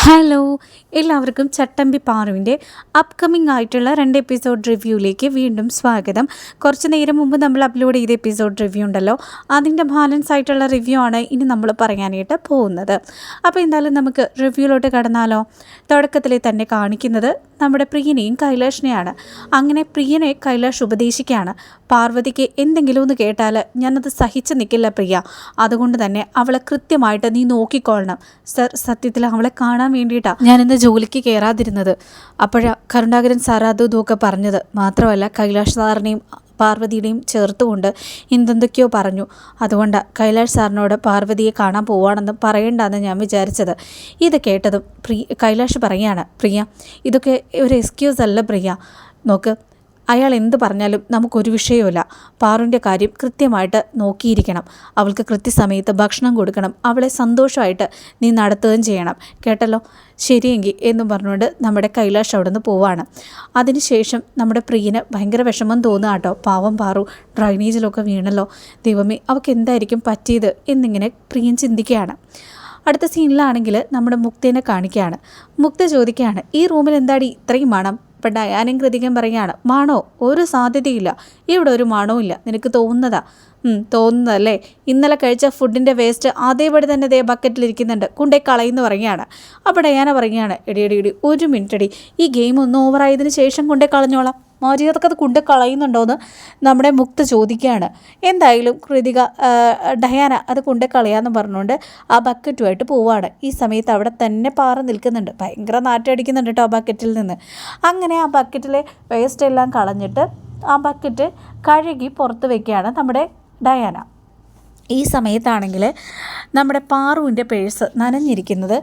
Hello എല്ലാവർക്കും ചട്ടമ്പി പാറുവിന്റെ upcoming ആയിട്ടുള്ള രണ്ട് എപ്പിസോഡ് റിവ്യൂയിലേക്ക് വീണ്ടും സ്വാഗതം. കുറച്ച് നേരം മുമ്പ് നമ്മൾ അപ്ലോഡ് ചെയ്ത എപ്പിസോഡ് റിവ്യൂ ഉണ്ടല്ലോ. അതിന്റെ ബാലൻസ് ആയിട്ടുള്ള റിവ്യൂ ആണ് ഇനി നമ്മൾ പറയാനായിട്ട് പോകുന്നത്. അപ്പോൾ എന്തായാലും നമുക്ക് റിവ്യൂയിലോട്ട് കടന്നാലോ? തുടക്കത്തിൽ തന്നെ കാണിക്കുന്നത് നമ്മുടെ പ്രിയനെയും കൈലാഷിനെയാണ്. അങ്ങനെ പ്രിയനെ കൈലാഷ് ഉപദേശിക്കുകയാണ്. പാർവതിക്ക് എന്തെങ്കിലും ഒന്ന് കേട്ടാൽ ഞാനത് സഹിച്ചു നിൽക്കില്ല പ്രിയ. അതുകൊണ്ട് തന്നെ അവളെ കൃത്യമായിട്ട് നീ നോക്കിക്കൊള്ളണം. സർ സത്യത്തിൽ അവളെ കാണാൻ വേണ്ടിയിട്ടാണ് ഞാൻ ഇന്ന് ജോലിക്ക് കയറാതിരുന്നത് അപ്പോഴാ കരുണാകരൻ സാർ അതും ഇതുമൊക്കെ പറഞ്ഞത്. മാത്രമല്ല കൈലാഷ് സാറിനെയും പാർവതിയുടെയും ചേർത്തുകൊണ്ട് എന്തെന്തൊക്കെയോ പറഞ്ഞു. അതുകൊണ്ട് കൈലാഷ് സാറിനോട് പാർവതിയെ കാണാൻ പോവാണെന്ന് പറയണ്ടെന്ന് ഞാൻ വിചാരിച്ചത്. ഇത് കേട്ടതും പ്രിയ കൈലാഷ് പറയാണ് പ്രിയ ഇതൊക്കെ ഒരു എക്സ്ക്യൂസ് അല്ല പ്രിയ. നോക്ക് അയാൾ എന്ത് പറഞ്ഞാലും നമുക്കൊരു വിഷയവുമില്ല. പാറുവിന്റെ കാര്യം കൃത്യമായിട്ട് നോക്കിയിരിക്കണം. അവൾക്ക് കൃത്യസമയത്ത് ഭക്ഷണം കൊടുക്കണം. അവളെ സന്തോഷമായിട്ട് നീ നടത്തുകയും ചെയ്യണം. കേട്ടല്ലോ? ശരിയെങ്കിൽ എന്നും പറഞ്ഞുകൊണ്ട് നമ്മുടെ കൈലാഷ് അവിടെ നിന്ന് പോവാണ്. അതിനുശേഷം നമ്മുടെ പ്രിയന് ഭയങ്കര വിഷമം തോന്നുക കേട്ടോ. പാവം പാറു ഡ്രൈനേജിലൊക്കെ വീണല്ലോ. ദൈവമേ അവൾക്ക് എന്തായിരിക്കും പറ്റിയത് എന്നിങ്ങനെ പ്രിയൻ ചിന്തിക്കുകയാണ്. അടുത്ത സീനിലാണെങ്കിൽ നമ്മുടെ മുക്തേനെ കാണിക്കുകയാണ്. മുക്ത ചോദിക്കുകയാണ് ഈ റൂമിൽ എന്താടി ഇത്രയും മണം? ഇപ്പം ഡയാനും കൃതികം പറയുകയാണ് മണോ? ഒരു സാധ്യതയില്ല. ഇവിടെ ഒരു മണവും ഇല്ല. നിനക്ക് തോന്നുന്നതാ? തോന്നുന്നതല്ലേ? ഇന്നലെ കഴിച്ച ഫുഡിന്റെ വേസ്റ്റ് അതേപടി തന്നെ ദേ ബക്കറ്റിലിരിക്കുന്നുണ്ട് കൊണ്ടേ കളയുന്നു പറയുകയാണ്. അപ്പോൾ ഡയാന പറയുകയാണ് എടി എടി എടി ഒരു മിനിറ്റ് അടി ഈ ഗെയിം ഒന്ന് ഓവറായതിനു ശേഷം കൊണ്ടേ കളഞ്ഞോളാം. മോചികർക്ക് അത് കൊണ്ട് കളയുന്നുണ്ടോയെന്ന് നമ്മുടെ മുക്ത ചോദിക്കുകയാണ്. എന്തായാലും കൃതിക ഡയാന അത് കൊണ്ട് കളയാമെന്ന് പറഞ്ഞുകൊണ്ട് ആ ബക്കറ്റുമായിട്ട് പോവാണ്. ഈ സമയത്ത് അവിടെ തന്നെ പാറ നിൽക്കുന്നുണ്ട്. ഭയങ്കര നാറ്റടിക്കുന്നുണ്ട് കേട്ടോ ആ ബക്കറ്റിൽ നിന്ന്. അങ്ങനെ ആ ബക്കറ്റിലെ വേസ്റ്റ് എല്ലാം കളഞ്ഞിട്ട് ആ ബക്കറ്റ് കഴുകി പുറത്ത് വെക്കുകയാണ് നമ്മുടെ ഡയാന. ഈ സമയത്താണെങ്കിൽ നമ്മുടെ പാറുവിന്റെ പേഴ്സ് നനഞ്ഞിരിക്കുന്നത്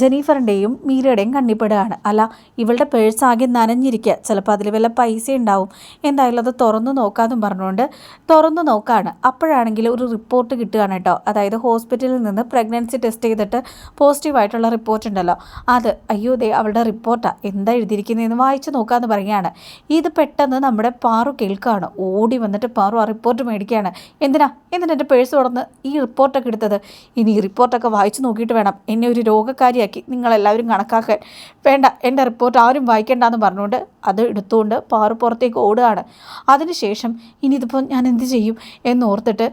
ജനീഫറിന്റെയും മീരയുടെയും കണ്ണിപ്പെടുകയാണ് അല്ല ഇവളുടെ പേഴ്സ് ആകെ നനഞ്ഞിരിക്കുക. ചിലപ്പോൾ അതിൽ വല്ല പൈസ ഉണ്ടാവും. എന്തായാലും അത് തുറന്നു നോക്കാമെന്നും പറഞ്ഞുകൊണ്ട് തുറന്നു നോക്കാണ്. അപ്പോഴാണെങ്കിൽ ഒരു റിപ്പോർട്ട് കിട്ടുകയാണ് കേട്ടോ. അതായത് ഹോസ്പിറ്റലിൽ നിന്ന് പ്രഗ്നൻസി ടെസ്റ്റ് ചെയ്തിട്ട് പോസിറ്റീവായിട്ടുള്ള റിപ്പോർട്ട് ഉണ്ടല്ലോ. അത് അയ്യോ ദേ അവളുടെ റിപ്പോർട്ടാണ് എന്താ എഴുതിയിരിക്കുന്നതെന്ന് വായിച്ചു നോക്കാമെന്ന് പറയുകയാണ്. ഇത് പെട്ടെന്ന് നമ്മുടെ പാറു കേൾക്കുകയാണ്. ഓടി വന്നിട്ട് പാറു ആ റിപ്പോർട്ട് മേടിക്കുകയാണ്. എന്തിനാ? എന്തിനാ എന്റെ പേഴ്സ് തുറന്ന് ഈ റിപ്പോർട്ടൊക്കെ എടുത്തത്. ഇനി ഈ റിപ്പോർട്ടൊക്കെ വായിച്ചു നോക്കിയിട്ട് വേണം എന്നെ ഒരു രോഗക്കാരിയാക്കി നിങ്ങളെല്ലാവരും കണക്കാക്കാൻ. വേണ്ട എന്റെ റിപ്പോർട്ട് ആരും വായിക്കേണ്ട എന്ന് പറഞ്ഞുകൊണ്ട് അത് എടുത്തുകൊണ്ട് പാറു പുറത്തേക്ക് ഓടുകയാണ്. അതിനുശേഷം ഇനി ഇതിപ്പോൾ ഞാൻ എന്ത് ചെയ്യും എന്നോർത്തിട്ട്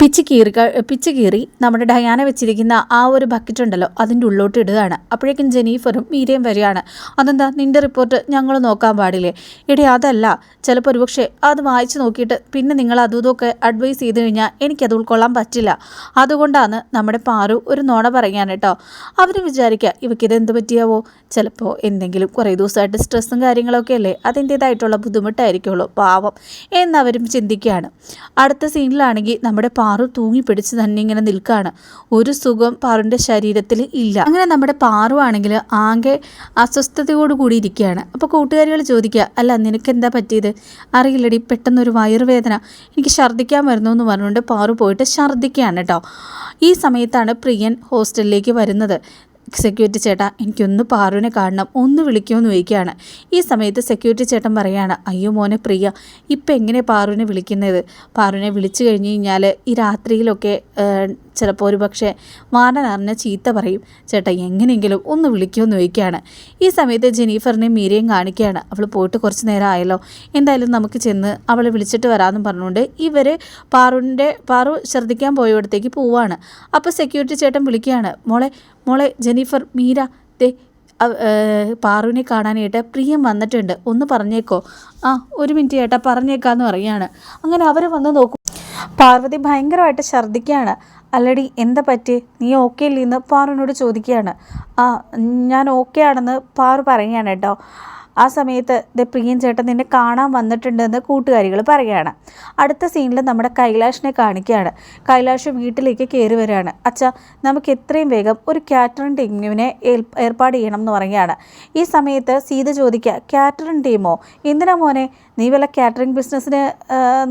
പിച്ച് കീറി പിച്ച് കീറി നമ്മുടെ ഡയാന വെച്ചിരിക്കുന്ന ആ ഒരു ബക്കറ്റ് ഉണ്ടല്ലോ അതിന്റെ ഉള്ളോട്ട് ഇടുകയാണ്. അപ്പോഴേക്കും ജെനീഫറും മീരയും വരികയാണ്. അതെന്താ നിന്റെ റിപ്പോർട്ട് ഞങ്ങൾ നോക്കാൻ പാടില്ലേ? എടി അതല്ല. ചിലപ്പോൾ ഒരുപക്ഷെ അത് വായിച്ചു നോക്കിയിട്ട് പിന്നെ നിങ്ങൾ അതും ഇതൊക്കെ അഡ്വൈസ് ചെയ്ത് കഴിഞ്ഞാൽ എനിക്കത് ഉൾക്കൊള്ളാൻ പറ്റില്ല. അതുകൊണ്ടാണ് നമ്മുടെ പാറു ഒരു നോണ പറയാൻ കേട്ടോ. അവർ വിചാരിക്കുക ഇവയ്ക്കിത് എന്ത് പറ്റിയാവോ? ചിലപ്പോൾ എന്തെങ്കിലും കുറേ ദിവസമായിട്ട് സ്ട്രെസ്സും കാര്യങ്ങളൊക്കെ അല്ലേ? അതിന്റേതായിട്ടുള്ള ബുദ്ധിമുട്ടായിരിക്കുള്ളൂ പാവം. എന്നവരും ചിന്തിക്കുകയാണ്. അടുത്ത സീനിലാണെങ്കിൽ നമ്മുടെ പാറു തൂങ്ങി പിടിച്ച് തന്നെ ഇങ്ങനെ നിൽക്കുകയാണ് ഒരു സുഖം പാറുവിന്റെ ശരീരത്തിൽ ഇല്ല. അങ്ങനെ നമ്മുടെ പാറു ആണെങ്കിൽ ആകെ അസ്വസ്ഥതയോട് കൂടി ഇരിക്കുകയാണ്. അപ്പോൾ കൂട്ടുകാരികൾ ചോദിക്കുക അല്ല നിനക്ക് എന്താ പറ്റിയത്? അറിയില്ലടി പെട്ടെന്നൊരു വയറുവേദന. എനിക്ക് ഛർദ്ദിക്കാൻ വരുന്നു എന്ന് പറഞ്ഞുകൊണ്ട് പാറു പോയിട്ട് ഛർദ്ദിക്കുകയാണ് കേട്ടോ ഈ സമയത്താണ് പ്രിയൻ ഹോസ്റ്റലിലേക്ക് വരുന്നത്. സെക്യൂരിറ്റി ചേട്ടാ എനിക്കൊന്ന് പാറുവിനെ കാണണം ഒന്ന് വിളിക്കുമെന്ന് ചോദിക്കുകയാണ്. ഈ സമയത്ത് സെക്യൂരിറ്റി ചേട്ടൻ പറയാണ് അയ്യോ മോനെ പ്രിയ ഇപ്പം എങ്ങനെ പാറുവിനെ വിളിക്കുന്നത്? പാറുവിനെ വിളിച്ചു കഴിഞ്ഞ് കഴിഞ്ഞാൽ ഈ രാത്രിയിലൊക്കെ ചിലപ്പോൾ ഒരു പക്ഷേ വാർഡൻ ചീത്ത പറയും ചേട്ടാ എങ്ങനെയെങ്കിലും ഒന്ന് വിളിക്കുമെന്ന് ചോദിക്കുകയാണ്. ഈ സമയത്ത് ജെനീഫറിനെ മീരയും കാണിക്കുകയാണ്. അവൾ പോയിട്ട് കുറച്ച് നേരം ആയല്ലോ. എന്തായാലും നമുക്ക് ചെന്ന് അവളെ വിളിച്ചിട്ട് വരാമെന്നും പറഞ്ഞുകൊണ്ട് ഇവർ പാറുവിന്റെ പാറു ശ്രദ്ധിക്കാൻ പോയവിടത്തേക്ക് പോവാണ് അപ്പോൾ സെക്യൂരിറ്റി ചേട്ടൻ വിളിക്കുകയാണ് മോളെ മോളെ ജെനീഫർ മീര ദേ പാറുവിനെ കാണാനായിട്ട് പ്രിയം വന്നിട്ടുണ്ട്. ഒന്ന് പറഞ്ഞേക്കോ? ആ ഒരു മിനിറ്റ് ചേട്ടാ പറഞ്ഞേക്കാന്ന് പറയുകയാണ്. അങ്ങനെ അവർ വന്ന് നോക്കും പാർവതി ഭയങ്കരമായിട്ട് ഛർദ്ദിക്കുകയാണ്. അല്ലടി എന്താ പറ്റി? നീ ഓക്കെ ഇല്ലെന്ന് പാറുവിനോട് ചോദിക്കുകയാണ്. ആ ഞാൻ ഓക്കെ ആണെന്ന് പാറു പറയുകയാണ് കേട്ടോ. ആ സമയത്ത് ദ പ്രിയൻ ചേട്ടൻ നിന്നെ കാണാൻ വന്നിട്ടുണ്ടെന്ന് കൂട്ടുകാരികൾ പറയുകയാണ്. അടുത്ത സീനിൽ നമ്മുടെ കൈലാഷിനെ കാണിക്കുകയാണ്. കൈലാഷ് വീട്ടിലേക്ക് കയറി വരികയാണ്. അച്ഛ നമുക്ക് എത്രയും വേഗം ഒരു കാറ്ററിംഗ് ടീമിനെ ഏർപ്പാട് ചെയ്യണം എന്ന് പറയുകയാണ്. ഈ സമയത്ത് സീത ചോദിക്കുക കാറ്ററിംഗ് ടീമോ? എന്തിനാ മോനെ? നീ വല്ല കാറ്ററിംഗ് ബിസിനസ്സിന്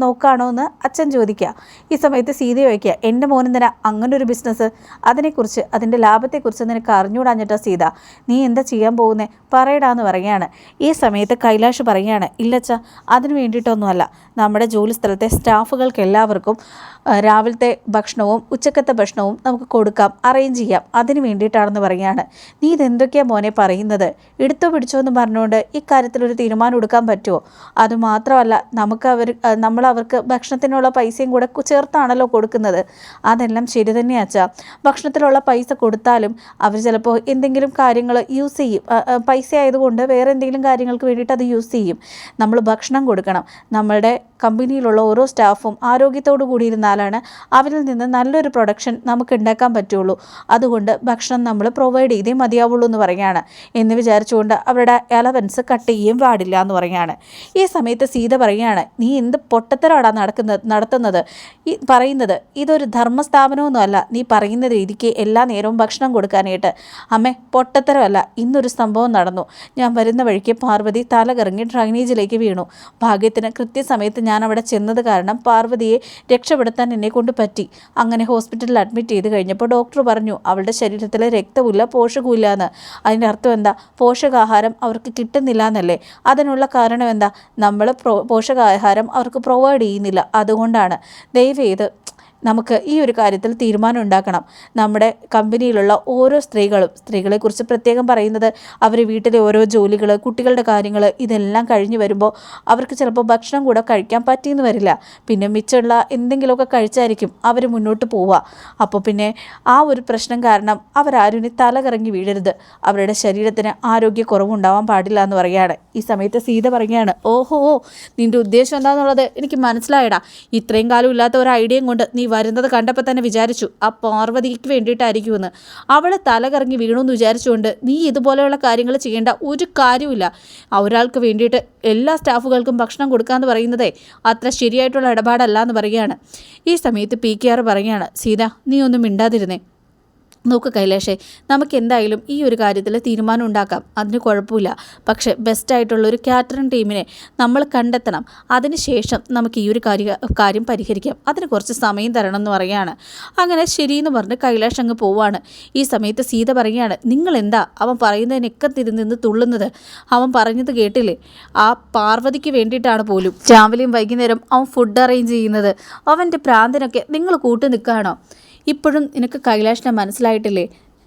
നോക്കുകയാണോ എന്ന് അച്ഛൻ ചോദിക്കുക. ഈ സമയത്ത് സീത ചോദിക്കുക എന്റെ മോനെന്തിനാ അങ്ങനെ ഒരു ബിസിനസ് അതിനെക്കുറിച്ച് അതിന്റെ ലാഭത്തെക്കുറിച്ച് നിനക്ക് അറിഞ്ഞുകൂടാഞ്ഞിട്ടാ സീത? നീ എന്താ ചെയ്യാൻ പോകുന്നത് പറയടാന്ന് പറയുകയാണ്. ഈ സമയത്ത് കൈലാഷ് പറയുകയാണ് ഇല്ലച്ച അതിന് വേണ്ടിയിട്ടൊന്നുമല്ല. നമ്മുടെ ജോലി സ്ഥലത്തെ സ്റ്റാഫുകൾക്ക് എല്ലാവർക്കും രാവിലത്തെ ഭക്ഷണവും ഉച്ചക്കത്തെ ഭക്ഷണവും നമുക്ക് കൊടുക്കാം അറേഞ്ച് ചെയ്യാം. അതിന് വേണ്ടിയിട്ടാണെന്ന് പറയുകയാണ്. നീ ഇതെന്തൊക്കെയാ മോനെ പറയുന്നത്? എടുത്തോ പിടിച്ചോ എന്ന് പറഞ്ഞുകൊണ്ട് ഇക്കാര്യത്തിലൊരു തീരുമാനം എടുക്കാൻ പറ്റുമോ? അതുമാത്രമല്ല നമുക്ക് അവർ നമ്മൾ അവർക്ക് ഭക്ഷണത്തിനുള്ള പൈസയും കൂടെ ചേർത്താണല്ലോ കൊടുക്കുന്നത്. അതെല്ലാം ശരി തന്നെയാച്ച ഭക്ഷണത്തിലുള്ള പൈസ കൊടുത്താലും അവർ ചിലപ്പോൾ എന്തെങ്കിലും കാര്യങ്ങൾ യൂസ് ചെയ്യും. പൈസ ആയതുകൊണ്ട് വേറെ എന്തെങ്കിലും കാര്യങ്ങൾക്ക് വേണ്ടിയിട്ട് അത് യൂസ് ചെയ്യും. നമ്മൾ ഭക്ഷണം കൊടുക്കണം. നമ്മുടെ കമ്പനിയിലുള്ള ഓരോ സ്റ്റാഫും ആരോഗ്യത്തോടു കൂടിയിരുന്നാലാണ് അവരിൽ നിന്ന് നല്ലൊരു പ്രൊഡക്ഷൻ നമുക്ക് ഉണ്ടാക്കാൻ പറ്റുള്ളൂ. അതുകൊണ്ട് ഭക്ഷണം നമ്മൾ പ്രൊവൈഡ് ചെയ്തേ മതിയാവുള്ളൂ എന്ന് പറയുകയാണ്. എന്ന് വിചാരിച്ചുകൊണ്ട് അവരുടെ അലവൻസ് കട്ട് ചെയ്യുകയും പാടില്ല എന്ന് പറയുകയാണ്. ഈ സമയത്ത് സീത പറയുകയാണ് നീ എന്ത് പൊട്ടത്തരാടാ നടക്കുന്നത് നടത്തുന്നത്? ഈ പറയുന്നത് ഇതൊരു ധർമ്മസ്ഥാപനമൊന്നുമല്ല നീ പറയുന്ന രീതിക്ക് എല്ലാ നേരവും ഭക്ഷണം കൊടുക്കാനായിട്ട്. അമ്മേ പൊട്ടത്തരമല്ല. ഇന്നൊരു സംഭവം നടന്നു. ഞാൻ വരുന്ന വഴിക്ക് പാർവതി തലകറങ്ങി ഡ്രൈനേജിലേക്ക് വീണു. ഭാഗ്യത്തിന് കൃത്യസമയത്ത് ഞാൻ അവിടെ ചെന്നത് കാരണം പാർവതിയെ രക്ഷപ്പെടുത്താൻ എന്നെ കൊണ്ട് പറ്റി. അങ്ങനെ ഹോസ്പിറ്റലിൽ അഡ്മിറ്റ് ചെയ്ത് കഴിഞ്ഞപ്പോൾ ഡോക്ടർ പറഞ്ഞു അവളുടെ ശരീരത്തിലെ രക്തമില്ല പോഷകമില്ല എന്ന് അതിന്റെ അർത്ഥം എന്താ? പോഷകാഹാരം അവർക്ക് കിട്ടുന്നില്ല എന്നല്ലേ അതിനുള്ള കാരണം എന്താ? നമ്മൾ പോഷകാഹാരം അവർക്ക് പ്രൊവൈഡ് ചെയ്യുന്നില്ല. അതുകൊണ്ടാണ്. ദയവേത് നമുക്ക് ഈ ഒരു കാര്യത്തിൽ തീരുമാനം ഉണ്ടാക്കണം. നമ്മുടെ കമ്പനിയിലുള്ള ഓരോ സ്ത്രീകളും സ്ത്രീകളെക്കുറിച്ച് പ്രത്യേകം പറയുന്നത് അവർ വീട്ടിലെ ഓരോ ജോലികൾ കുട്ടികളുടെ കാര്യങ്ങൾ ഇതെല്ലാം കഴിഞ്ഞു വരുമ്പോൾ അവർക്ക് ചിലപ്പോൾ ഭക്ഷണം കൂടെ കഴിക്കാൻ പറ്റിയെന്ന് വരില്ല. പിന്നെ മിച്ചമുള്ള എന്തെങ്കിലുമൊക്കെ കഴിച്ചായിരിക്കും അവർ മുന്നോട്ട് പോവുക. അപ്പോൾ പിന്നെ ആ ഒരു പ്രശ്നം കാരണം അവരാരും തലകറങ്ങി വീഴരുത്. അവരുടെ ശരീരത്തിന് ആരോഗ്യക്കുറവുണ്ടാവാൻ പാടില്ല എന്ന് പറയുകയാണ്. ഈ സമയത്ത് സീത പറയുകയാണ് ഓഹോ നിന്റെ ഉദ്ദേശം എന്താണെന്നുള്ളത് എനിക്ക് മനസ്സിലായടാ. ഇത്രയും കാലം ഇല്ലാത്ത ഒരു ഐഡിയയും കൊണ്ട് നീ വരുന്നത് കണ്ടപ്പോൾ തന്നെ വിചാരിച്ചു ആ പാർവതിക്ക് വേണ്ടിയിട്ടായിരിക്കുമെന്ന്. അവൾ തലകറങ്ങി എന്ന് വിചാരിച്ചുകൊണ്ട് നീ ഇതുപോലെയുള്ള കാര്യങ്ങൾ ചെയ്യേണ്ട ഒരു കാര്യമില്ല ഒരാൾക്ക് വേണ്ടിയിട്ട് എല്ലാ സ്റ്റാഫുകൾക്കും ഭക്ഷണം കൊടുക്കാമെന്ന് പറയുന്നതേ അത്ര ശരിയായിട്ടുള്ള ഇടപാടല്ല എന്ന് പറയുകയാണ്. ഈ സമയത്ത് പി കെ ആർ പറയുകയാണ് സീത നീ ഒന്നും മിണ്ടാതിരുന്നേ. നോക്ക് കൈലാഷേ നമുക്ക് എന്തായാലും ഈ ഒരു കാര്യത്തിൽ തീരുമാനം ഉണ്ടാക്കാം. അതിന് കുഴപ്പമില്ല. പക്ഷേ ബെസ്റ്റായിട്ടുള്ള ഒരു കാറ്ററിംഗ് ടീമിനെ നമ്മൾ കണ്ടെത്തണം. അതിനുശേഷം നമുക്ക് ഈ ഒരു കാര്യ കാര്യം പരിഹരിക്കാം. അതിന് കുറച്ച് സമയം തരണം എന്ന് പറയുകയാണ്. അങ്ങനെ ശരിയെന്ന് പറഞ്ഞ് കൈലാഷ് അങ്ങ് പോവാണ്. ഈ സമയത്ത് സീത പറയുകയാണ് നിങ്ങൾ എന്താ അവൻ പറയുന്നതിനൊക്കെ തിരുന്നിന്ന് തുള്ളുന്നത്? അവൻ പറഞ്ഞത് കേട്ടില്ലേ? ആ പാർവതിക്ക് വേണ്ടിയിട്ടാണ് പോലും. രാവിലെയും വൈകുന്നേരം അവൻ ഫുഡ് അറേഞ്ച് ചെയ്യുന്നത്. അവന്റെ പ്രാന്തിനൊക്കെ നിങ്ങൾ കൂട്ടു നിൽക്കുകയാണോ? ഇപ്പോഴും നിനക്ക് കൈലാഷിനെ മനസ്സിലായിട്ടില്ലേ?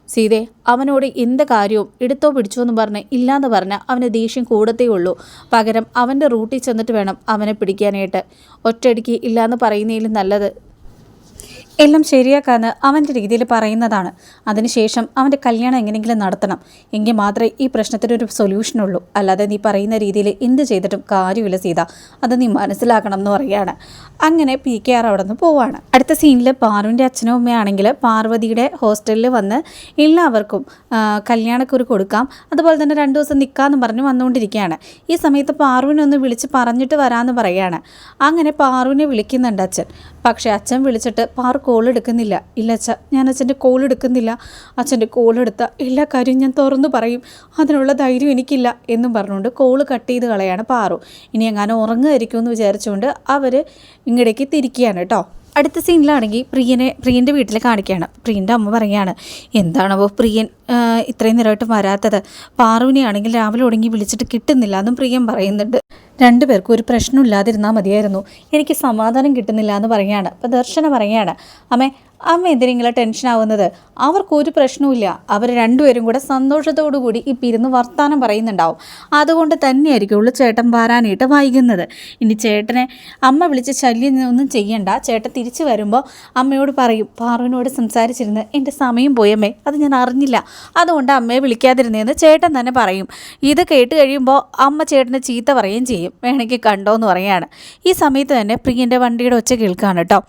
സീതെ അവനോട് എന്ത് കാര്യവും എടുത്തോ പിടിച്ചോ എന്ന് പറഞ്ഞ് ഇല്ലാന്ന് പറഞ്ഞ അവന് ദേഷ്യം കൂടത്തേ ഉള്ളൂ. പകരം അവന്റെ റൂട്ടിൽ ചെന്നിട്ട് വേണം അവനെ പിടിക്കാനായിട്ട്. ഒറ്റയടിക്ക് ഇല്ലാന്ന് പറയുന്നതിലും നല്ലത് എല്ലാം ശരിയാക്കാന്ന് അവന്റെ രീതിയിൽ പറയുന്നതാണ്. അതിനുശേഷം അവന്റെ കല്യാണം എങ്ങനെയെങ്കിലും നടത്തണം. എങ്കിൽ മാത്രമേ ഈ പ്രശ്നത്തിനൊരു സൊല്യൂഷനുള്ളൂ അല്ലാതെ നീ പറയുന്ന രീതിയിൽ എന്ത് ചെയ്തിട്ടും കാര്യമില്ല സീത. അത് നീ മനസ്സിലാക്കണം എന്ന് പറയുകയാണ്. അങ്ങനെ പി കെ ആർ അവിടെ നിന്ന് പോവാണ്. അടുത്ത സീനിൽ പാറുവിന്റെ അച്ഛനും അമ്മയാണെങ്കിൽ പാർവതിയുടെ ഹോസ്റ്റലിൽ വന്ന് എല്ലാവർക്കും കല്യാണക്കുറി കൊടുക്കാം. അതുപോലെ തന്നെ രണ്ട് ദിവസം നിൽക്കാമെന്ന് പറഞ്ഞ് വന്നുകൊണ്ടിരിക്കുകയാണ്. ഈ സമയത്ത് പാറുവിനെ ഒന്ന് വിളിച്ച് പറഞ്ഞിട്ട് വരാമെന്ന് പറയുകയാണ്. അങ്ങനെ പാറുവിനെ വിളിക്കുന്നുണ്ട് അച്ഛൻ. പക്ഷേ അച്ഛൻ വിളിച്ചിട്ട് പാറു കോൾ എടുക്കുന്നില്ല. ഇല്ല അച്ഛ ഞാൻ അച്ഛന്റെ കോൾ എടുക്കുന്നില്ല. അച്ഛന്റെ കോൾ എടുത്ത എല്ലാ കാര്യവും ഞാൻ തുറന്നു പറയും. അതിനുള്ള ധൈര്യം എനിക്കില്ല എന്നും പറഞ്ഞുകൊണ്ട് കോൾ കട്ട് ചെയ്ത് കളയാണ് പാറു. ഇനി എങ്ങാനും ഉറങ്ങുമായിരിക്കും എന്ന് വിചാരിച്ചുകൊണ്ട് അവർ ഇങ്ങടേക്ക് തിരിക്കുകയാണ് കേട്ടോ. അടുത്ത സീനിലാണെങ്കിൽ പ്രിയനെ പ്രിയന്റെ വീട്ടിൽ കാണിക്കുകയാണ്. പ്രിയന്റെ അമ്മ പറയുകയാണ് എന്താണോ പ്രിയൻ ഇത്രയും നേരമായിട്ട് വരാത്തത്? പാറുവിനെ ആണെങ്കിൽ രാവിലെ ഒടുങ്ങി വിളിച്ചിട്ട് കിട്ടുന്നില്ല എന്നും പ്രിയൻ പറയുന്നുണ്ട്. രണ്ടുപേർക്കും ഒരു പ്രശ്നമില്ലാതിരുന്നാൽ മതിയായിരുന്നു. എനിക്ക് സമാധാനം കിട്ടുന്നില്ല എന്ന് പറയുകയാണ്. അപ്പോൾ ദർശന പറയുകയാണ് അമ്മേ അമ്മ എന്തിനെങ്കിലും ടെൻഷൻ ആവുന്നത്? അവർക്കൊരു പ്രശ്നവുമില്ല. അവർ രണ്ടുപേരും കൂടെ സന്തോഷത്തോടു കൂടി ഈ പിരുന്ന് വർത്താനം പറയുന്നുണ്ടാവും. അതുകൊണ്ട് തന്നെയായിരിക്കും ഉള്ളു ചേട്ടൻ വരാനായിട്ട് വൈകുന്നത്. ഇനി ചേട്ടനെ അമ്മ വിളിച്ച് ശല്യം ഒന്നും ചെയ്യണ്ട. ചേട്ടൻ തിരിച്ചു വരുമ്പോൾ അമ്മയോട് പറയും പാറുവിനോട് സംസാരിച്ചിരുന്ന് എന്റെ സമയം പോയമ്മേ അത് ഞാൻ അറിഞ്ഞില്ല. അതുകൊണ്ട് അമ്മയെ വിളിക്കാതിരുന്നതെന്ന് ചേട്ടൻ തന്നെ പറയും. ഇത് കേട്ട് കഴിയുമ്പോൾ അമ്മ ചേട്ടനെ ചീത്ത പറയുകയും ചെയ്യും. വേണമെങ്കിൽ കണ്ടോ എന്ന് പറയാണ്. ഈ സമയത്ത് തന്നെ പ്രിയന്റെ വണ്ടിയുടെ ഒച്ച കേൾക്കുകയാണ് കേട്ടോ.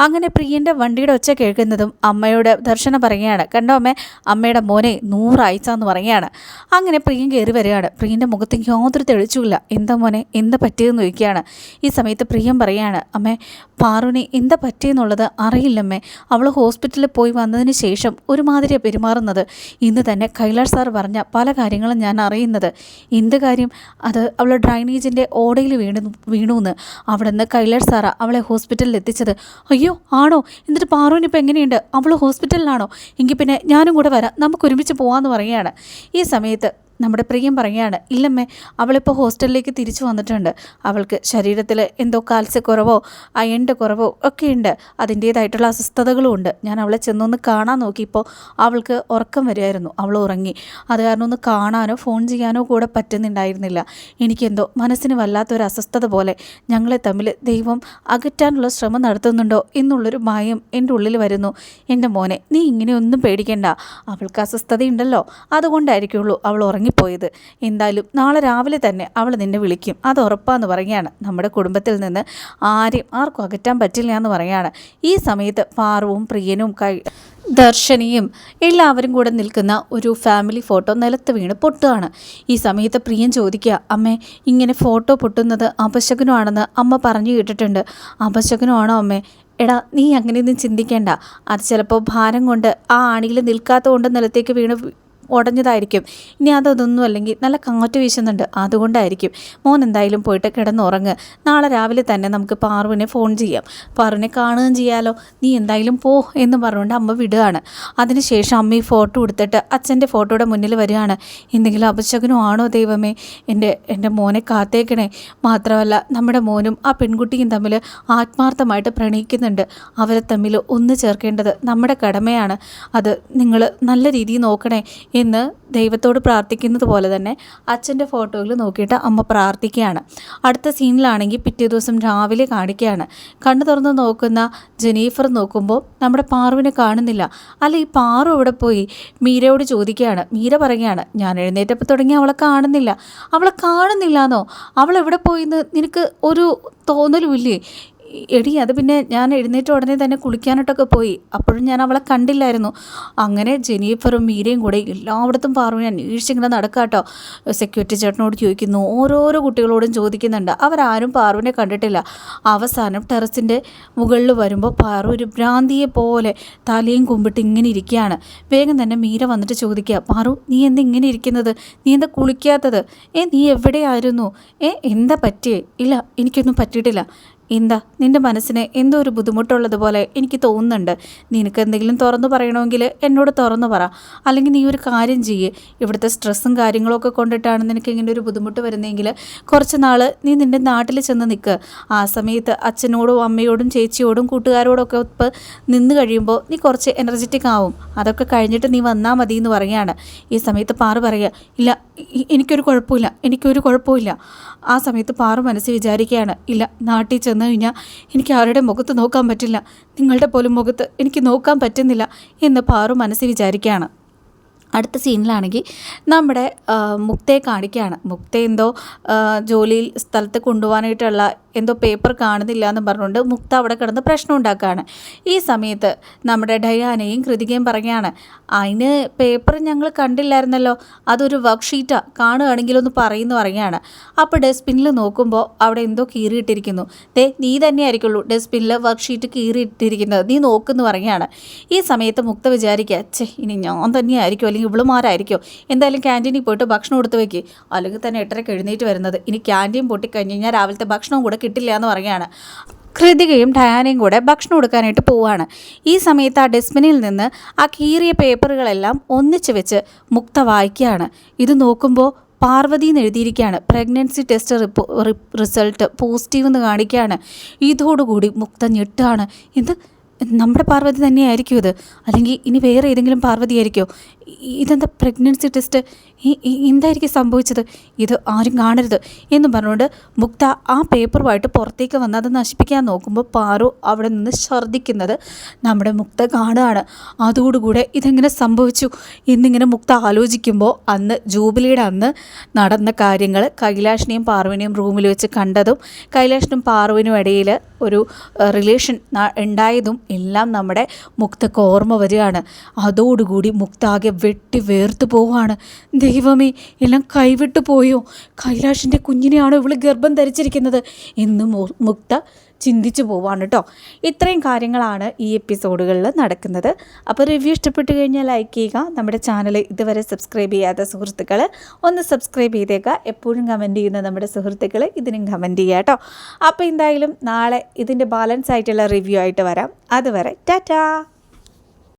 അങ്ങനെ പ്രിയന്റെ വണ്ടിയുടെ ഒച്ച കേൾക്കുന്നതും അമ്മയോട് ദർശനം പറയുകയാണ്. കണ്ടോ അമ്മേ? അമ്മയുടെ മോനെ നൂറാഴ്ച എന്ന് പറയുകയാണ്. അങ്ങനെ പ്രിയൻ കയറി വരികയാണ്. പ്രിയന്റെ മുഖത്ത് യാതൊരു തെളിച്ചുമില്ല എന്താ മോനെ? എന്താ പറ്റിയതെന്ന് ചോദിക്കുകയാണ്. ഈ സമയത്ത് പ്രിയൻ പറയുകയാണ്. അമ്മേ പാറുവിനെ എന്താ പറ്റിയെന്നുള്ളത് അറിയില്ലമ്മേ. അവൾ ഹോസ്പിറ്റലിൽ പോയി വന്നതിന് ശേഷം ഒരുമാതിരിയാണ് പെരുമാറുന്നത്. ഇന്ന് തന്നെ കൈലാഷ് സാർ പറഞ്ഞ പല കാര്യങ്ങളും ഞാൻ അറിയുന്നത്. എന്ത് കാര്യം? അത് അവൾ ഡ്രൈനേജിന്റെ ഓടയിൽ വീണു വീണു എന്ന് അവിടെ നിന്ന് കൈലാഷ് സാറാ അവളെ ഹോസ്പിറ്റലിൽ എത്തിച്ചത്. അയ്യോ ആണോ? എന്നിട്ട് പാറുവിന് ഇപ്പം എങ്ങനെയുണ്ട്? അവൾ ഹോസ്പിറ്റലിലാണോ? എങ്കിൽ പിന്നെ ഞാനും കൂടെ വരാം. നമുക്ക് ഒരുമിച്ച് പോകാമെന്ന് പറയുകയാണ്. ഈ സമയത്ത് നമ്മുടെ പ്രിയം പറയുകയാണ് ഇല്ലമ്മേ അവളിപ്പോൾ ഹോസ്റ്റലിലേക്ക് തിരിച്ചു വന്നിട്ടുണ്ട്. അവൾക്ക് ശരീരത്തിൽ എന്തോ കാൽസ്യക്കുറവോ അയണിന്റെ കുറവോ ഒക്കെ ഉണ്ട് അതിന്റേതായിട്ടുള്ള അസ്വസ്ഥതകളും ഉണ്ട്. ഞാൻ അവളെ ചെന്നൊന്ന് കാണാൻ നോക്കിയപ്പോൾ അവൾക്ക് ഉറക്കം വരുമായിരുന്നു അവൾ ഉറങ്ങി. അത് കാരണം ഒന്ന് കാണാനോ ഫോൺ ചെയ്യാനോ കൂടെ പറ്റുന്നുണ്ടായിരുന്നില്ല. എനിക്കെന്തോ മനസ്സിന് വല്ലാത്തൊരു അസ്വസ്ഥത പോലെ. ഞങ്ങളെ തമ്മിൽ ദൈവം അകറ്റാനുള്ള ശ്രമം നടത്തുന്നുണ്ടോ എന്നുള്ളൊരു ഭയം എന്റെ ഉള്ളിൽ വരുന്നു. എന്റെ മോനെ നീ ഇങ്ങനെയൊന്നും പേടിക്കണ്ട. അവൾക്ക് അസ്വസ്ഥതയുണ്ടല്ലോ. അതുകൊണ്ടായിരിക്കുള്ളൂ അവൾ ഉറങ്ങിപ്പോയത് എന്തായാലും നാളെ രാവിലെ തന്നെ അവൾ നിന്നെ വിളിക്കും. അത് ഉറപ്പാന്ന് പറയുകയാണ്. നമ്മുടെ കുടുംബത്തിൽ നിന്ന് ആരെയും ആർക്കും അകറ്റാൻ പറ്റില്ല എന്ന് പറയുകയാണ്. ഈ സമയത്ത് പാർവും പ്രിയനും കൈ ദർശനിയും എല്ലാവരും കൂടെ നിൽക്കുന്ന ഒരു ഫാമിലി ഫോട്ടോ നിലത്ത് വീണ് പൊട്ടുകയാണ്. ഈ സമയത്ത് പ്രിയൻ ചോദിക്കുക അമ്മേ ഇങ്ങനെ ഫോട്ടോ പൊട്ടുന്നത് അപശകനമാണെന്ന് അമ്മ പറഞ്ഞു കേട്ടിട്ടുണ്ട്. അപശകനമാണോ അമ്മേ? എടാ നീ അങ്ങനെയൊന്നും ചിന്തിക്കേണ്ട. അത് ചിലപ്പോൾ ഭാരം കൊണ്ട് ആ ആണിയിൽ നിൽക്കാത്തതുകൊണ്ട് നിലത്തേക്ക് വീണ് ഉടഞ്ഞതായിരിക്കും. ഇനി അതൊന്നും അല്ലെങ്കിൽ നല്ല കാറ്റ് വീശുന്നുണ്ട്. അതുകൊണ്ടായിരിക്കും. മോൻ എന്തായാലും പോയിട്ട് കിടന്നുറങ്ങ്. നാളെ രാവിലെ തന്നെ നമുക്ക് പാറുവിനെ ഫോൺ ചെയ്യാം. പാറുവിനെ കാണുകയും ചെയ്യാലോ. നീ എന്തായാലും പോ എന്ന് പറഞ്ഞുകൊണ്ട് അമ്മ വിടുകയാണ്. അതിനുശേഷം അമ്മ ഈ ഫോട്ടോ എടുത്തിട്ട് അച്ഛന്റെ ഫോട്ടോയുടെ മുന്നിൽ വരികയാണ്. എന്തെങ്കിലും അപശകനോ ആണോ ദൈവമേ? എന്റെ എന്റെ മോനെ കാത്തേക്കണേ. മാത്രമല്ല നമ്മുടെ മോനും ആ പെൺകുട്ടിയും തമ്മിൽ ആത്മാർത്ഥമായിട്ട് പ്രണയിക്കുന്നുണ്ട്. അവരെ തമ്മിൽ ഒന്ന് ചേർക്കേണ്ടത് നമ്മുടെ കടമയാണ്. അത് നിങ്ങൾ നല്ല രീതിയിൽ നോക്കണേ. എന്ന് ദൈവത്തോട് പ്രാർത്ഥിക്കുന്നത് പോലെ തന്നെ അച്ഛന്റെ ഫോട്ടോയിൽ നോക്കിയിട്ട് അമ്മ പ്രാർത്ഥിക്കുകയാണ്. അടുത്ത സീനിലാണെങ്കിൽ പിറ്റേ ദിവസം രാവിലെ കാണിക്കുകയാണ്. കണ്ണു തുറന്ന് നോക്കുന്ന ജനീഫർ നോക്കുമ്പോൾ നമ്മുടെ പാറുവിനെ കാണുന്നില്ല. അല്ല ഈ പാറു ഇവിടെ പോയി? മീരയോട് ചോദിക്കുകയാണ്. മീര പറയുകയാണ് ഞാൻ എഴുന്നേറ്റപ്പോൾ തുടങ്ങി അവളെ കാണുന്നില്ല. അവളെ കാണുന്നില്ല എന്നോ അവൾ എവിടെ പോയിന്ന് നിനക്ക് ഒരു തോന്നലുമില്ലേ? എടി അത് പിന്നെ ഞാൻ എഴുന്നേറ്റ് ഉടനെ തന്നെ കുളിക്കാനായിട്ടൊക്കെ പോയി. അപ്പോഴും ഞാൻ അവളെ കണ്ടില്ലായിരുന്നു. അങ്ങനെ ജെനീഫറും മീരയും കൂടെ എല്ലായിടത്തും പാറുവിനെ അന്വേഷിച്ചിങ്ങനെ നടക്കാട്ടോ സെക്യൂരിറ്റി ചേട്ടനോട് ചോദിക്കുന്നു. ഓരോരോ കുട്ടികളോടും ചോദിക്കുന്നുണ്ട്. അവരാരും പാറുവിനെ കണ്ടിട്ടില്ല. അവസാനം ടെറസിന്റെ മുകളിൽ വരുമ്പോൾ പാറു ഒരു ഭ്രാന്തിയെ പോലെ തലയും കുമ്പിട്ട് ഇങ്ങനെ ഇരിക്കുകയാണ്. വേഗം തന്നെ മീര വന്നിട്ട് ചോദിക്കുക പാറു നീ എന്താ ഇങ്ങനെ ഇരിക്കുന്നത്? നീ എന്താ കുളിക്കാത്തത്? ഏ നീ എവിടെയായിരുന്നു? ഏ എന്താ പറ്റിയേ? ഇല്ല എനിക്കൊന്നും പറ്റിയിട്ടില്ല. എന്താ നിന്റെ മനസ്സിന് എന്തോ ഒരു ബുദ്ധിമുട്ടുള്ളതുപോലെ എനിക്ക് തോന്നുന്നുണ്ട്. നിനക്ക് എന്തെങ്കിലും തുറന്നു പറയണമെങ്കിൽ എന്നോട് തുറന്നു പറ. അല്ലെങ്കിൽ നീ ഒരു കാര്യം ചെയ്യ്. ഇവിടുത്തെ സ്ട്രെസ്സും കാര്യങ്ങളൊക്കെ കൊണ്ടിട്ടാണ് നിനക്ക് ഇങ്ങനെ ഒരു ബുദ്ധിമുട്ട് വരുന്നതെങ്കിൽ കുറച്ച് നാൾ നീ നിന്റെ നാട്ടിൽ ചെന്ന് നിൽക്ക് ആ സമയത്ത് അച്ഛനോടും അമ്മയോടും ചേച്ചിയോടും കൂട്ടുകാരോടൊക്കെ ഒപ്പ് നിന്ന് കഴിയുമ്പോൾ നീ കുറച്ച് എനർജറ്റിക് ആവും. അതൊക്കെ കഴിഞ്ഞിട്ട് നീ വന്നാൽ മതി എന്ന് പറയുകയാണ്. ഈ സമയത്ത് പാറ് പറയുക ഇല്ല എനിക്കൊരു കുഴപ്പമില്ല എനിക്കൊരു കുഴപ്പമില്ല. ആ സമയത്ത് പാറു മനസ്സ് വിചാരിക്കുകയാണ് ഇല്ല നാട്ടിൽ ചെന്ന് കഴിഞ്ഞാൽ എനിക്ക് ആരുടെ മുഖത്ത് നോക്കാൻ പറ്റില്ല. നിങ്ങളുടെ പോലും മുഖത്ത് എനിക്ക് നോക്കാൻ പറ്റുന്നില്ല എന്ന് പാറു മനസ്സിൽ വിചാരിക്കുകയാണ്. അടുത്ത സീനിലാണെങ്കിൽ നമ്മുടെ മുക്തയെ കാണിക്കുകയാണ്. മുക്ത എന്തോ ജോലിയിൽ സ്ഥലത്ത് കൊണ്ടുപോകാനായിട്ടുള്ള എന്തോ പേപ്പർ കാണുന്നില്ല എന്ന് പറഞ്ഞുകൊണ്ട് മുക്ത അവിടെ കിടന്ന് പ്രശ്നം ഉണ്ടാക്കുകയാണ്. ഈ സമയത്ത് നമ്മുടെ ഡയാനയും കൃതികയും പറയുകയാണ് അതിന് പേപ്പർ ഞങ്ങൾ കണ്ടില്ലായിരുന്നല്ലോ അതൊരു വർക്ക് ഷീറ്റാണ് കാണുകയാണെങ്കിൽ ഒന്ന് പറയുന്നു പറയുകയാണ്. അപ്പോൾ ഡസ്റ്റ്ബിന്നിൽ നോക്കുമ്പോൾ അവിടെ എന്തോ കീറിയിട്ടിരിക്കുന്നു. ദേ നീ തന്നെ ആയിരിക്കുള്ളൂ ഡസ്റ്റ്ബിന്നിൽ വർക്ക് ഷീറ്റ് കീറിയിട്ടിരിക്കുന്നത് നീ നോക്കുന്നു പറയുകയാണ്. ഈ സമയത്ത് മുക്ത വിചാരിക്കുക ചേ ഇനി ഞാൻ തന്നെയായിരിക്കും അല്ലെങ്കിൽ ഇവളുമാരായിരിക്കും? എന്തായാലും ക്യാന്റീനിൽ പോയിട്ട് ഭക്ഷണം കൊടുത്ത് വയ്ക്ക് അല്ലെങ്കിൽ തന്നെ എട്ടരയ്ക്ക് എഴുന്നേറ്റ് വരുന്നത്. ഇനി ക്യാന്റീൻ പൊട്ടിക്കഴിഞ്ഞ് കഴിഞ്ഞാൽ രാവിലത്തെ ഭക്ഷണവും കൂടെ കിട്ടില്ല എന്ന് പറയുകയാണ്. കൃതികയും ഡയാനയും കൂടെ ഭക്ഷണം കൊടുക്കാനായിട്ട് പോവുകയാണ് ഈ സമയത്ത് ആ ഡസ്റ്റ്ബിനിൽ നിന്ന് ആ കീറിയ പേപ്പറുകളെല്ലാം ഒന്നിച്ച് വെച്ച് മുക്ത വായിക്കുകയാണ്. ഇത് നോക്കുമ്പോൾ പാർവതി എന്ന് എഴുതിയിരിക്കുകയാണ്. പ്രഗ്നൻസി ടെസ്റ്റ് റിപ്പോ റിസൾട്ട് പോസിറ്റീവ് എന്ന് കാണിക്കുകയാണ്. ഇതോടുകൂടി മുക്ത ഞെട്ടാണ്. ഇത് നമ്മുടെ പാർവതി തന്നെയായിരിക്കും ഇത്. അല്ലെങ്കിൽ ഇനി വേറെ ഏതെങ്കിലും പാർവതി ആയിരിക്കുമോ ഇതെന്താ പ്രഗ്നൻസി ടെസ്റ്റ് എന്തായിരിക്കും സംഭവിച്ചത്? ഇത് ആരും കാണരുത് എന്ന് പറഞ്ഞുകൊണ്ട് മുക്ത ആ പേപ്പറുമായിട്ട് പുറത്തേക്ക് വന്ന് അത് നശിപ്പിക്കാൻ നോക്കുമ്പോൾ പാറു അവിടെ നിന്ന് ഛർദ്ദിക്കുന്നത് നമ്മുടെ മുക്ത കാണുകയാണ്. അതോടുകൂടെ ഇതെങ്ങനെ സംഭവിച്ചു? എന്നിങ്ങനെ മുക്ത ആലോചിക്കുമ്പോൾ അന്ന് ജൂബിലിയുടെ അന്ന് നടന്ന കാര്യങ്ങൾ കൈലാഷിനെയും പാറുവിനെയും റൂമിൽ വെച്ച് കണ്ടതും കൈലാഷിനും പാറുവിനും ഇടയിൽ ഒരു റിലേഷൻ ഉണ്ടായതും എല്ലാം നമ്മുടെ മുക്തക്ക് ഓർമ്മ വരികയാണ്. അതോടുകൂടി മുക്താകെ വെട്ടി വേർത്ത് പോവുകയാണ്. ദൈവമേ എല്ലാം കൈവിട്ടു പോയോ? കൈലാഷിന്റെ കുഞ്ഞിനെയാണോ ഇവൾ ഗർഭം ധരിച്ചിരിക്കുന്നത്? എന്ന് മുക്ത ചിന്തിച്ചു പോവാണ് കേട്ടോ. ഇത്രയും കാര്യങ്ങളാണ് ഈ എപ്പിസോഡുകളിൽ നടക്കുന്നത്. അപ്പോൾ റിവ്യൂ ഇഷ്ടപ്പെട്ട് കഴിഞ്ഞാൽ ലൈക്ക് ചെയ്യുക. നമ്മുടെ ചാനൽ ഇതുവരെ സബ്സ്ക്രൈബ് ചെയ്യാത്ത സുഹൃത്തുക്കൾ ഒന്ന് സബ്സ്ക്രൈബ് ചെയ്തേക്കുക. എപ്പോഴും കമന്റ് ചെയ്യുന്ന നമ്മുടെ സുഹൃത്തുക്കൾ ഇതിനും കമന്റ് ചെയ്യുക കേട്ടോ. അപ്പോൾ എന്തായാലും നാളെ ഇതിന്റെ ബാലൻസ് ആയിട്ടുള്ള റിവ്യൂ ആയിട്ട് വരാം. അതുവരെ ടാറ്റാ!